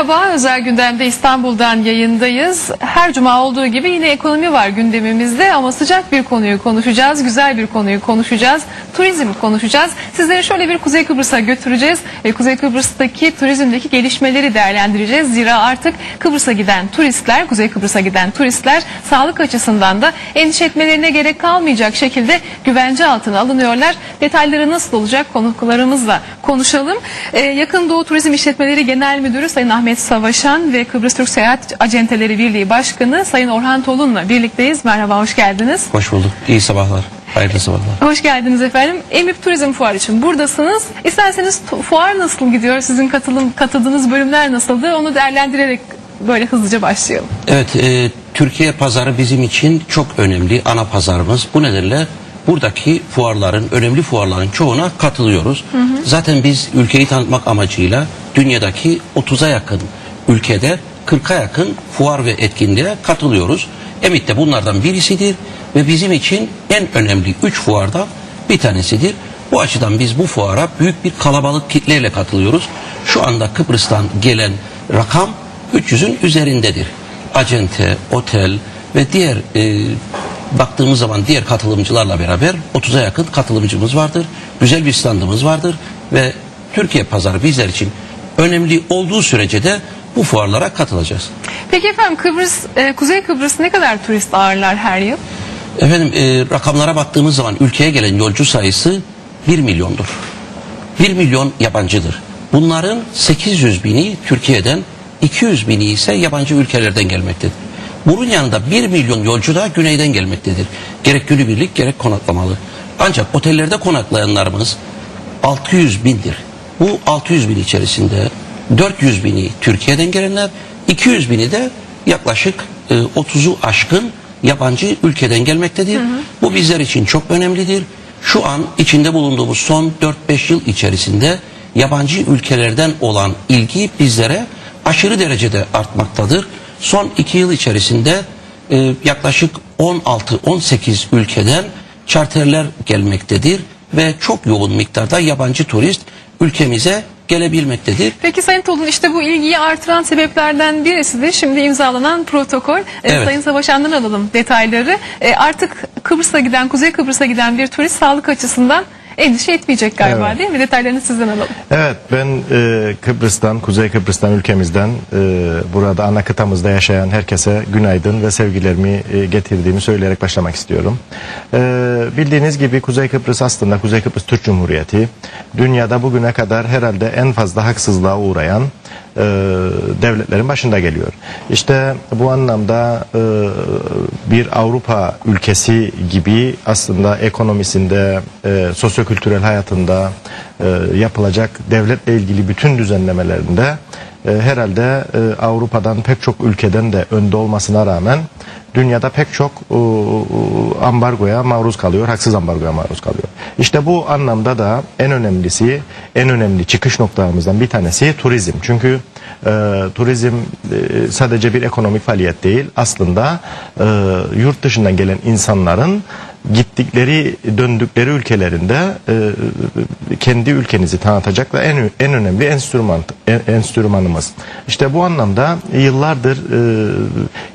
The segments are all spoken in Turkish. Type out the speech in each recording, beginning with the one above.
Merhaba, Özel Gündem'de İstanbul'dan yayındayız. Her cuma olduğu gibi yine ekonomi var gündemimizde ama sıcak bir konuyu konuşacağız, güzel bir konuyu konuşacağız, turizm konuşacağız. Sizleri şöyle bir Kuzey Kıbrıs'a götüreceğiz ve Kuzey Kıbrıs'taki turizmdeki gelişmeleri değerlendireceğiz. Zira artık Kıbrıs'a giden turistler, Kuzey Kıbrıs'a giden turistler sağlık açısından da endişe etmelerine gerek kalmayacak şekilde güvence altına alınıyorlar. Detayları nasıl olacak konuklarımızla konuşalım. Ee, Yakın Doğu Turizm İşletmeleri Genel Müdürü Sayın Ahmet Savaşan ve Kıbrıs Türk Seyahat Acenteleri Birliği Başkanı Sayın Orhan Tolun'la birlikteyiz. Merhaba, hoş geldiniz. Hoş bulduk. İyi sabahlar. Hayırlı sabahlar. Hoş geldiniz efendim. Emip Turizm Fuarı için buradasınız. İsterseniz fuar nasıl gidiyor? Sizin katılım katıldığınız bölümler nasıldı? Onu değerlendirerek böyle hızlıca başlayalım. Evet, e, Türkiye pazarı bizim için çok önemli. Ana pazarımız. Bu nedenle buradaki fuarların, önemli fuarların çoğuna katılıyoruz. Zaten biz ülkeyi tanıtmak amacıyla dünyadaki 30'a yakın ülkede 40'a yakın fuar ve etkinliğe katılıyoruz. Emit de bunlardan birisidir ve bizim için en önemli 3 fuardan bir tanesidir. Bu açıdan biz bu fuara büyük bir kalabalık kitleyle katılıyoruz. Şu anda Kıbrıs'tan gelen rakam 300'ün üzerindedir. Acente, otel ve diğer e, baktığımız zaman diğer katılımcılarla beraber 30'a yakın katılımcımız vardır. Güzel bir standımız vardır ve Türkiye pazarı bizler için önemli olduğu sürece de bu fuarlara katılacağız. Peki efendim Kıbrıs, e, Kuzey Kıbrıs ne kadar turist ağırlar her yıl? Efendim e, rakamlara baktığımız zaman ülkeye gelen yolcu sayısı 1 milyondur. 1 milyon yabancıdır. Bunların 800 bini Türkiye'den, 200 bini ise yabancı ülkelerden gelmektedir. Bunun yanında 1 milyon yolcu da güneyden gelmektedir. Gerek günübirlik gerek konaklamalı. Ancak otellerde konaklayanlarımız 600 bindir. Bu 600 bin içerisinde 400 bini Türkiye'den gelenler, 200 bini de yaklaşık e, 30'u aşkın yabancı ülkeden gelmektedir. Bu bizler için çok önemlidir. Şu an içinde bulunduğumuz son 4-5 yıl içerisinde yabancı ülkelerden olan ilgi bizlere aşırı derecede artmaktadır. Son 2 yıl içerisinde e, yaklaşık 16-18 ülkeden charterler gelmektedir ve çok yoğun miktarda yabancı turist ülkemize gelebilmektedir. Peki Sayın Tolun işte bu ilgiyi artıran sebeplerden birisi de şimdi imzalanan protokol. E, Evet. Sayın Savaşan'dan alalım detayları. E, artık Kıbrıs'a giden, Kuzey Kıbrıs'a giden bir turist sağlık açısından endişe etmeyecek galiba Evet. değil mi? Detaylarını sizden alalım. Evet ben e, Kıbrıs'tan, Kuzey Kıbrıs'tan ülkemizden e, burada ana kıtamızda yaşayan herkese günaydın ve sevgilerimi e, getirdiğimi söyleyerek başlamak istiyorum. E, bildiğiniz gibi Kuzey Kıbrıs aslında Kuzey Kıbrıs Türk Cumhuriyeti dünyada bugüne kadar herhalde en fazla haksızlığa uğrayan e, devletlerin başında geliyor. İşte bu anlamda e, bir Avrupa ülkesi gibi aslında ekonomisinde, e, sosyokültürel hayatında e, yapılacak devletle ilgili bütün düzenlemelerinde e, herhalde e, Avrupa'dan pek çok ülkeden de önde olmasına rağmen dünyada pek çok e, ambargoya maruz kalıyor, haksız ambargoya maruz kalıyor. İşte bu anlamda da en önemlisi, en önemli çıkış noktamızdan bir tanesi turizm. Çünkü e, turizm e, sadece bir ekonomik faaliyet değil, aslında e, yurt dışından gelen insanların gittikleri, döndükleri ülkelerinde e, kendi ülkenizi tanıtacak ve en en önemli enstrüman en- enstrümanımız. İşte bu anlamda yıllardır e,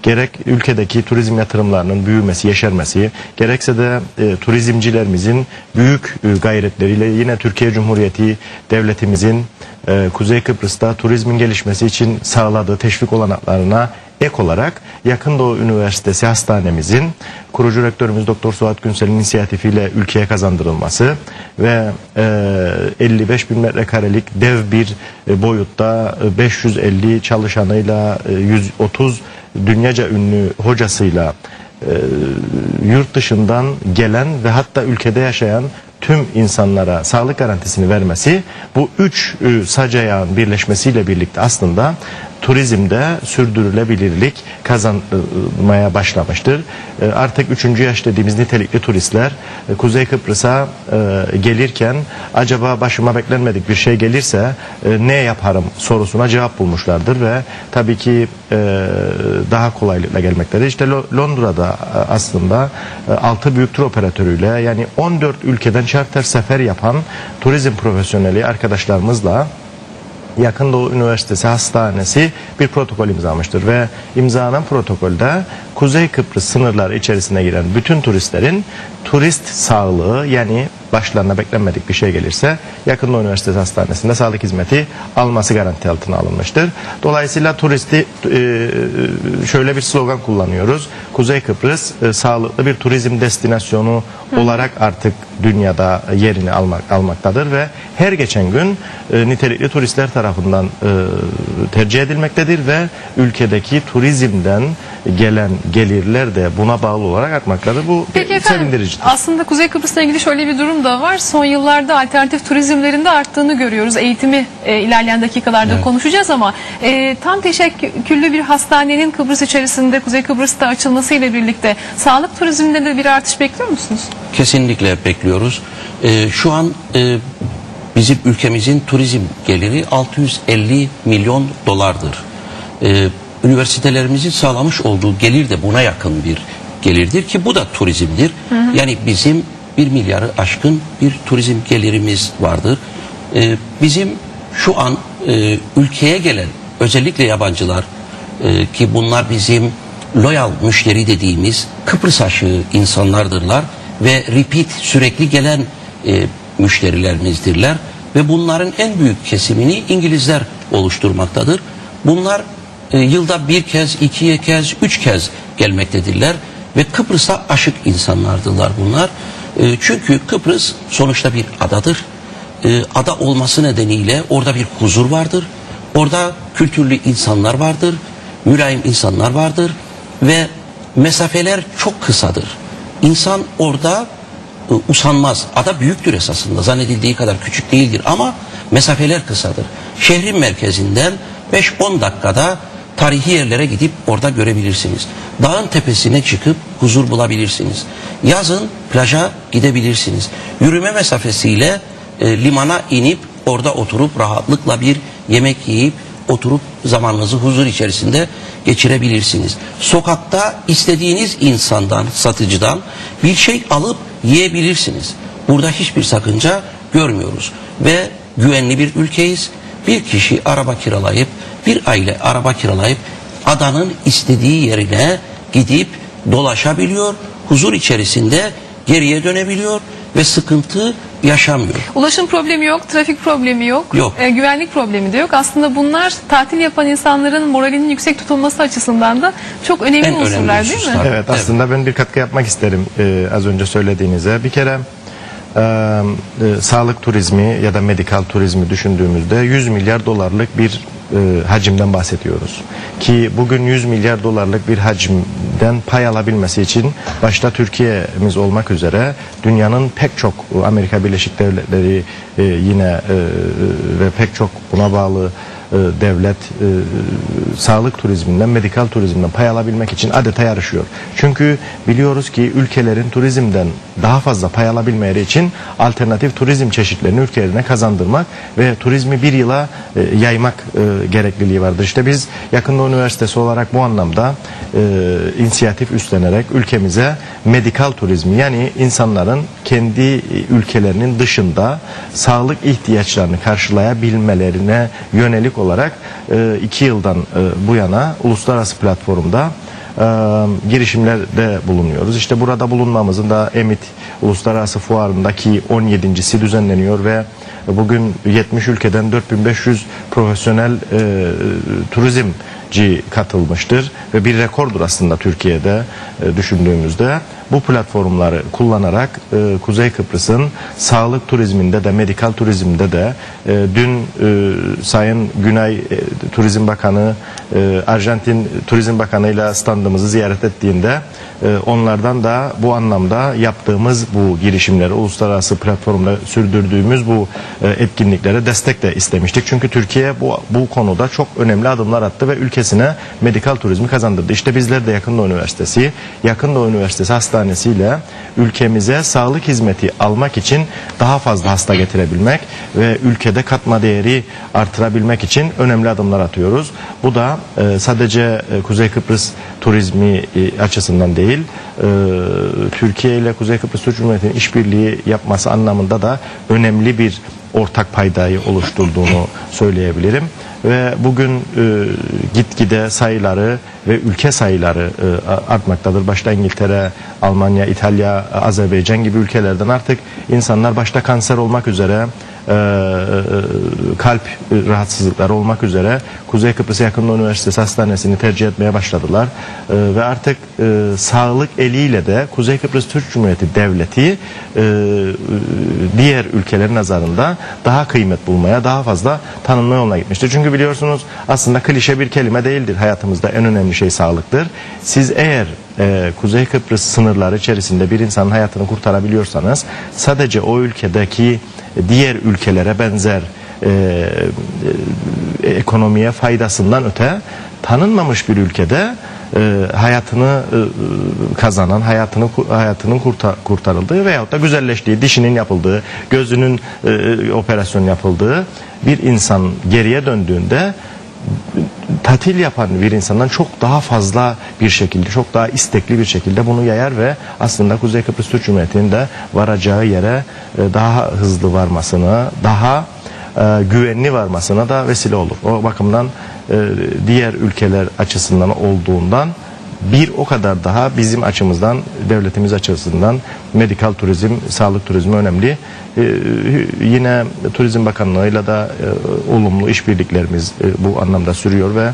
gerek ülkedeki turizm yatırımlarının büyümesi, yeşermesi, gerekse de e, turizmcilerimizin büyük e, gayretleriyle yine Türkiye Cumhuriyeti devletimizin e, Kuzey Kıbrıs'ta turizmin gelişmesi için sağladığı teşvik olanaklarına ek olarak Yakın Doğu Üniversitesi Hastanemizin kurucu rektörümüz Doktor Suat Günsel'in inisiyatifiyle ülkeye kazandırılması ve e, 55 bin metrekarelik dev bir e, boyutta e, 550 çalışanıyla e, 130 dünyaca ünlü hocasıyla e, yurt dışından gelen ve hatta ülkede yaşayan tüm insanlara sağlık garantisini vermesi bu üç e, sac ayağın birleşmesiyle birlikte aslında turizmde sürdürülebilirlik kazanmaya başlamıştır. E, Artık üçüncü yaş dediğimiz nitelikli turistler e, Kuzey Kıbrıs'a e, gelirken acaba başıma beklenmedik bir şey gelirse ne yaparım sorusuna cevap bulmuşlardır ve tabii ki daha kolaylıkla gelmektedir. İşte Lo- Londra'da aslında 6 büyük tur operatörüyle yani 14 ülkeden charter sefer yapan turizm profesyoneli arkadaşlarımızla Yakın Doğu Üniversitesi Hastanesi bir protokol imzalamıştır ve imzalanan protokolde Kuzey Kıbrıs sınırları içerisine giren bütün turistlerin turist sağlığı yani başlarına beklenmedik bir şey gelirse Yakın Doğu Üniversitesi Hastanesi'nde sağlık hizmeti alması garanti altına alınmıştır. Dolayısıyla turisti e, şöyle bir slogan kullanıyoruz. Kuzey Kıbrıs e, sağlıklı bir turizm destinasyonu olarak artık dünyada yerini almak almaktadır ve her geçen gün e, nitelikli turistler tarafından e, tercih edilmektedir ve ülkedeki turizmden gelen gelirler de buna bağlı olarak artmaktadır. Bu Peki efendim sevindiricidir. aslında Kuzey Kıbrıs'la ilgili şöyle bir durum da var. Son yıllarda alternatif turizmlerin de arttığını görüyoruz. Eğitimi e, ilerleyen dakikalarda konuşacağız ama e, tam teşekküllü bir hastanenin Kıbrıs içerisinde Kuzey Kıbrıs'ta açılmasıyla birlikte sağlık turizminde de bir artış bekliyor musunuz? Kesinlikle bekliyoruz. Ee, şu an e, bizim ülkemizin turizm geliri 650 milyon dolardır. Ee, üniversitelerimizin sağlamış olduğu gelir de buna yakın bir gelirdir ki bu da turizmdir. Yani bizim 1 milyarı aşkın bir turizm gelirimiz vardır. Ee, bizim şu an e, ülkeye gelen özellikle yabancılar e, ki bunlar bizim loyal müşteri dediğimiz Kıbrıs aşığı insanlardırlar ve repeat sürekli gelen e, müşterilerimizdirler ve bunların en büyük kesimini İngilizler oluşturmaktadır. Bunlar e, yılda bir kez, ikiye kez, üç kez gelmektedirler ve Kıbrıs'a aşık insanlardırlar bunlar. E, çünkü Kıbrıs sonuçta bir adadır. E, ada olması nedeniyle orada bir huzur vardır. Orada kültürlü insanlar vardır, mülayim insanlar vardır ve mesafeler çok kısadır. İnsan orada e, usanmaz. Ada büyüktür esasında. Zannedildiği kadar küçük değildir ama mesafeler kısadır. Şehrin merkezinden 5-10 dakikada tarihi yerlere gidip orada görebilirsiniz. Dağın tepesine çıkıp huzur bulabilirsiniz. Yazın plaja gidebilirsiniz. Yürüme mesafesiyle e, limana inip orada oturup rahatlıkla bir yemek yiyip oturup zamanınızı huzur içerisinde geçirebilirsiniz. Sokakta istediğiniz insandan, satıcıdan bir şey alıp yiyebilirsiniz. Burada hiçbir sakınca görmüyoruz ve güvenli bir ülkeyiz. Bir kişi araba kiralayıp, bir aile araba kiralayıp adanın istediği yerine gidip dolaşabiliyor. Huzur içerisinde geriye dönebiliyor ve sıkıntı yaşamıyor. Ulaşım problemi yok, trafik problemi yok, Yok. e, güvenlik problemi de yok. Aslında bunlar tatil yapan insanların moralinin yüksek tutulması açısından da çok önemli En önemli unsurlar değil mi? hususlar. Evet aslında ben bir katkı yapmak isterim e, az önce söylediğinize. Bir kere e, e, sağlık turizmi ya da medikal turizmi düşündüğümüzde 100 milyar dolarlık bir e, hacimden bahsediyoruz. Ki bugün 100 milyar dolarlık bir hacimden pay alabilmesi için başta Türkiye'miz olmak üzere dünyanın pek çok Amerika Birleşik Devletleri e, yine e, ve pek çok buna bağlı e, devlet e, sağlık turizminden, medikal turizmden pay alabilmek için adeta yarışıyor. Çünkü biliyoruz ki ülkelerin turizmden daha fazla pay alabilmeleri için alternatif turizm çeşitlerini ülkelerine kazandırmak ve turizmi bir yıla e, yaymak e, gerekliliği vardır. İşte biz Yakın Doğu Üniversitesi olarak bu anlamda e, inisiyatif üstlenerek ülkemize medikal turizmi yani insanların kendi ülkelerinin dışında sağlık ihtiyaçlarını karşılayabilmelerine yönelik olarak e, iki yıldan e, bu yana uluslararası platformda e, girişimlerde bulunuyoruz. İşte burada bulunmamızın da EMIT Uluslararası Fuarı'ndaki 17.si düzenleniyor ve bugün 70 ülkeden 4500 profesyonel e, turizmci katılmıştır ve bir rekordur aslında Türkiye'de e, düşündüğümüzde bu platformları kullanarak e, Kuzey Kıbrıs'ın sağlık turizminde de medikal turizmde de e, dün e, Sayın Günay e, Turizm Bakanı e, Arjantin Turizm Bakanı ile standımızı ziyaret ettiğinde e, onlardan da bu anlamda yaptığımız bu girişimleri uluslararası platformda sürdürdüğümüz bu e, etkinliklere destek de istemiştik. Çünkü Türkiye bu, bu konuda çok önemli adımlar attı ve ülkesine medikal turizmi kazandırdı. İşte bizler de Yakın Doğu Üniversitesi, Yakın Hastanesi'yle ülkemize sağlık hizmeti almak için daha fazla hasta getirebilmek ve ülkede katma değeri artırabilmek için önemli adımlar atıyoruz. Bu da e, sadece e, Kuzey Kıbrıs turizmi e, açısından değil, e, Türkiye ile Kuzey Kıbrıs Türk Cumhuriyeti'nin işbirliği yapması anlamında da önemli bir ortak paydayı oluşturduğunu söyleyebilirim. Ve bugün e, gitgide sayıları ve ülke sayıları e, artmaktadır. Başta İngiltere, Almanya, İtalya, Azerbaycan gibi ülkelerden artık insanlar başta kanser olmak üzere kalp rahatsızlıkları olmak üzere Kuzey Kıbrıs Yakınlığı Üniversitesi Hastanesi'ni tercih etmeye başladılar. E, ve artık e, sağlık eliyle de Kuzey Kıbrıs Türk Cumhuriyeti Devleti e, diğer ülkelerin nazarında daha kıymet bulmaya, daha fazla tanınma yoluna gitmiştir. Çünkü biliyorsunuz aslında klişe bir kelime değildir. Hayatımızda en önemli şey sağlıktır. Siz eğer e, Kuzey Kıbrıs sınırları içerisinde bir insanın hayatını kurtarabiliyorsanız sadece o ülkedeki diğer ülkelere benzer e, e, ekonomiye faydasından öte tanınmamış bir ülkede e, hayatını e, kazanan, hayatını hayatının kurtar, kurtarıldığı veyahut da güzelleştiği, dişinin yapıldığı, gözünün e, operasyon yapıldığı bir insan geriye döndüğünde tatil yapan bir insandan çok daha fazla bir şekilde, çok daha istekli bir şekilde bunu yayar ve aslında Kuzey Kıbrıs Türk Cumhuriyeti'nin de varacağı yere e, daha hızlı varmasını, daha e, güvenli varmasına da vesile olur. O bakımdan e, diğer ülkeler açısından olduğundan bir o kadar daha bizim açımızdan, devletimiz açısından medikal turizm, sağlık turizmi önemli. Ee, yine Turizm Bakanlığı'yla da e, olumlu işbirliklerimiz e, bu anlamda sürüyor ve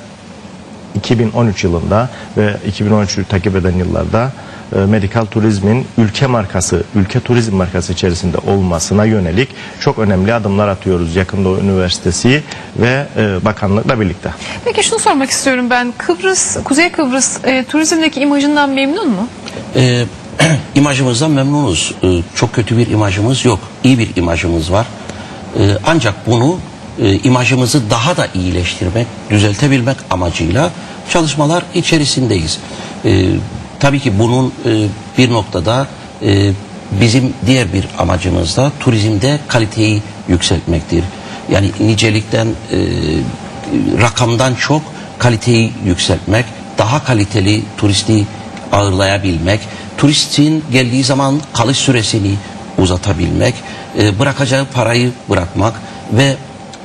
2013 yılında ve 2013'ü takip eden yıllarda e, medikal turizmin ülke markası, ülke turizm markası içerisinde olmasına yönelik çok önemli adımlar atıyoruz Yakın Doğu Üniversitesi ve e, bakanlıkla birlikte. Peki şunu sormak istiyorum ben. Kıbrıs, Kuzey Kıbrıs e, turizmdeki imajından memnun mu? E, imajımızdan memnunuz. E, çok kötü bir imajımız yok. İyi bir imajımız var. E, ancak bunu e, imajımızı daha da iyileştirmek, düzeltebilmek amacıyla çalışmalar içerisindeyiz. E, tabii ki bunun e, bir noktada e, bizim diğer bir amacımız da turizmde kaliteyi yükseltmektir. Yani nicelikten, e, rakamdan çok kaliteyi yükseltmek, daha kaliteli turisti ağırlayabilmek, turistin geldiği zaman kalış süresini uzatabilmek, e, bırakacağı parayı bırakmak ve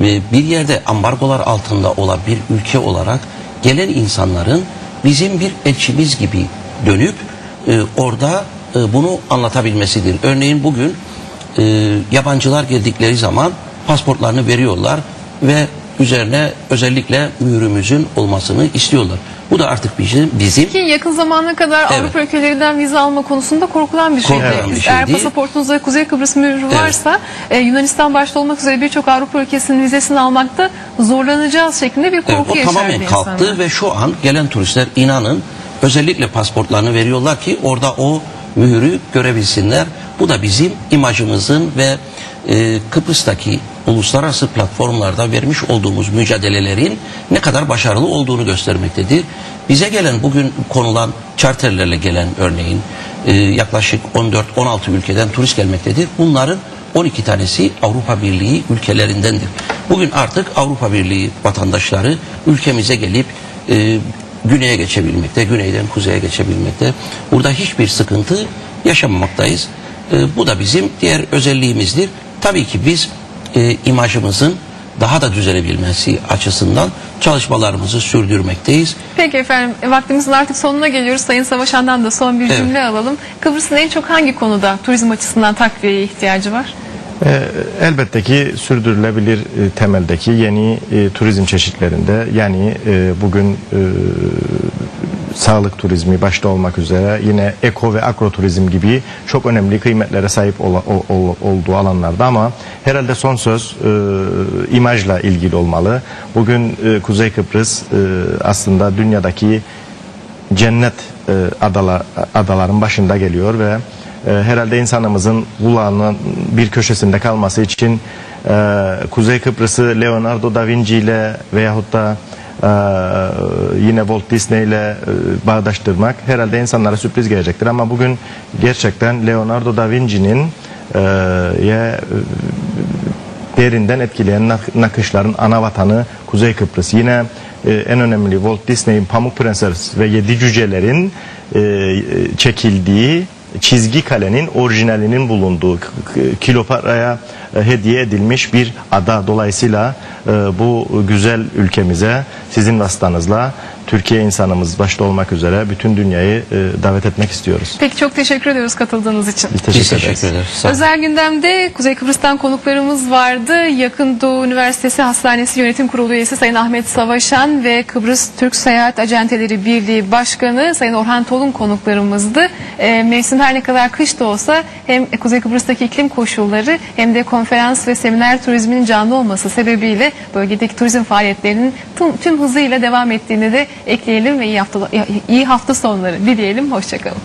e, bir yerde ambargolar altında olan bir ülke olarak gelen insanların bizim bir elçimiz gibi dönüp e, orada e, bunu anlatabilmesidir. Örneğin bugün e, yabancılar geldikleri zaman pasportlarını veriyorlar ve üzerine özellikle mührümüzün olmasını istiyorlar. Bu da artık bizim, bizim Ki yakın zamana kadar Evet. Avrupa ülkelerinden vize alma konusunda korkulan bir şeydi. Korkulan bir şeydi. Eğer pasaportunuzda Kuzey Kıbrıs mührü varsa e, Yunanistan başta olmak üzere birçok Avrupa ülkesinin vizesini almakta zorlanacağız şeklinde bir Evet, korku o yaşardı tamamen kalktı insanlar. ve şu an gelen turistler inanın özellikle pasportlarını veriyorlar ki orada o mühürü görebilsinler. Bu da bizim imajımızın ve e, Kıbrıs'taki uluslararası platformlarda vermiş olduğumuz mücadelelerin ne kadar başarılı olduğunu göstermektedir. Bize gelen bugün konulan charterlerle gelen örneğin e, yaklaşık 14-16 ülkeden turist gelmektedir. Bunların 12 tanesi Avrupa Birliği ülkelerindendir. Bugün artık Avrupa Birliği vatandaşları ülkemize gelip e, güneye geçebilmekte, güneyden kuzeye geçebilmekte. Burada hiçbir sıkıntı yaşamamaktayız. E, bu da bizim diğer özelliğimizdir. Tabii ki biz e, imajımızın daha da düzelebilmesi açısından çalışmalarımızı sürdürmekteyiz. Peki efendim e, vaktimizin artık sonuna geliyoruz. Sayın Savaşan'dan da son bir Evet. cümle alalım. Kıbrıs'ın en çok hangi konuda turizm açısından takviyeye ihtiyacı var? Ee, elbette ki sürdürülebilir e, temeldeki yeni e, turizm çeşitlerinde yani e, bugün e, sağlık turizmi başta olmak üzere yine eko ve agroturizm gibi çok önemli kıymetlere sahip olduğu alanlarda ama herhalde son söz e, imajla ilgili olmalı. Bugün e, Kuzey Kıbrıs e, aslında dünyadaki cennet e, adalar, adaların başında geliyor ve e, herhalde insanımızın kulağının bir köşesinde kalması için e, Kuzey Kıbrıs'ı Leonardo da Vinci ile veyahut da e, yine Walt Disney ile e, bağdaştırmak herhalde insanlara sürpriz gelecektir ama bugün gerçekten Leonardo da Vinci'nin ye, derinden etkileyen nak- nakışların ana vatanı Kuzey Kıbrıs. Yine en önemli Walt Disney'in Pamuk Prenses ve Yedi Cücelerin çekildiği çizgi kalenin orijinalinin bulunduğu k- k- kilo paraya e, hediye edilmiş bir ada. Dolayısıyla e, bu güzel ülkemize sizin vasıtanızla Türkiye insanımız başta olmak üzere bütün dünyayı e, davet etmek istiyoruz. Peki çok teşekkür ediyoruz katıldığınız için. Biz teşekkür, Biz teşekkür ederiz. ederiz. Sağ. Özel gündemde Kuzey Kıbrıs'tan konuklarımız vardı. Yakın Doğu Üniversitesi Hastanesi Yönetim Kurulu üyesi Sayın Ahmet Savaşan ve Kıbrıs Türk Seyahat Acenteleri Birliği Başkanı Sayın Orhan Tolun konuklarımızdı. E, mevsim her ne kadar kış da olsa hem Kuzey Kıbrıs'taki iklim koşulları hem de konferans ve seminer turizminin canlı olması sebebiyle bölgedeki turizm faaliyetlerinin tüm, tüm hızıyla devam ettiğini de ekleyelim ve iyi hafta, iyi hafta sonları dileyelim. Hoşçakalın.